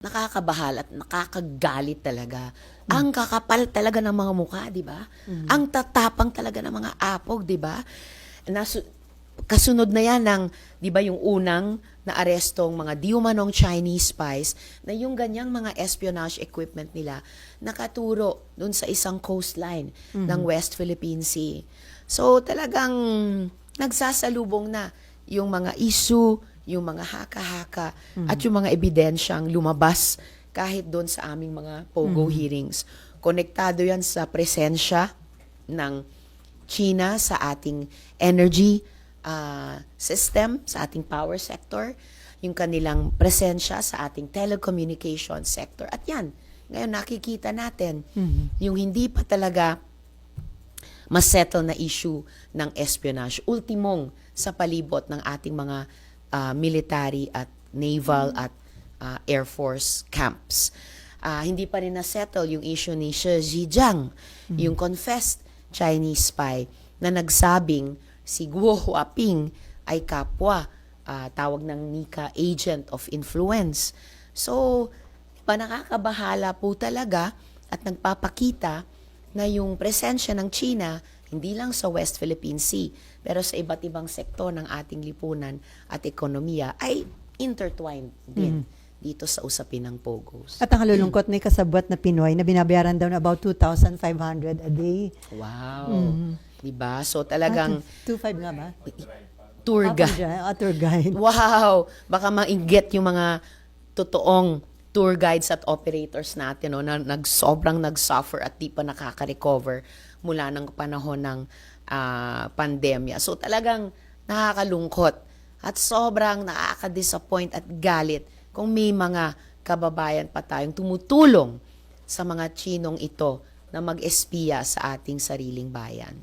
nakakabahal at nakakagalit talaga. Ang kakapal talaga ng mga mukha, di ba? Ang tatapang talaga ng mga apog, di ba? Nasu- kasunod na yan ng, di ba, yung unang na arestong mga diumanong Chinese spies na yung ganyang mga espionage equipment nila nakaturo dun sa isang coastline ng West Philippine Sea. So talagang nagsasalubong na yung mga issue, yung mga haka-haka at yung mga ebidensyang lumabas kahit doon sa aming mga POGO hearings. Konektado yan sa presensya ng China sa ating energy ah, system, sa ating power sector, yung kanilang presensya sa ating telecommunication sector. At yan, ngayon nakikita natin, yung hindi pa talaga masettle na issue ng espionage. Ultimong sa palibot ng ating mga ah, military at naval at ah, air force camps. Ah, hindi pa rin na-settle yung issue ni Shi Zhejiang, yung confessed Chinese spy na nagsabing si Guo Huaping ay kapwa ah, tawag ng Nika agent of influence. So, pa nakakabahala po talaga at nagpapakita na yung presensya ng China hindi lang sa West Philippine Sea pero sa iba't ibang sektor ng ating lipunan at ekonomiya ay intertwined din dito sa usapin ng POGOs. At ang kalulungkot, may kasabwat na Pinoy na binabayaran daw na about 2,500 a day. Wow. 'Di ba? So talagang Ah, 2,500 nga ba? tour Ah, guide. tour- ah, tour guide. Wow! Baka mainggit yung mga totoong tour guides at operators natin no, na nag, sobrang nag-suffer at di pa nakaka-recover mula ng panahon ng ah, pandemya. So talagang nakakalungkot at sobrang nakaka-disappoint at galit kung may mga kababayan pa tayong tumutulong sa mga Chinong ito na mag-espiya sa ating sariling bayan.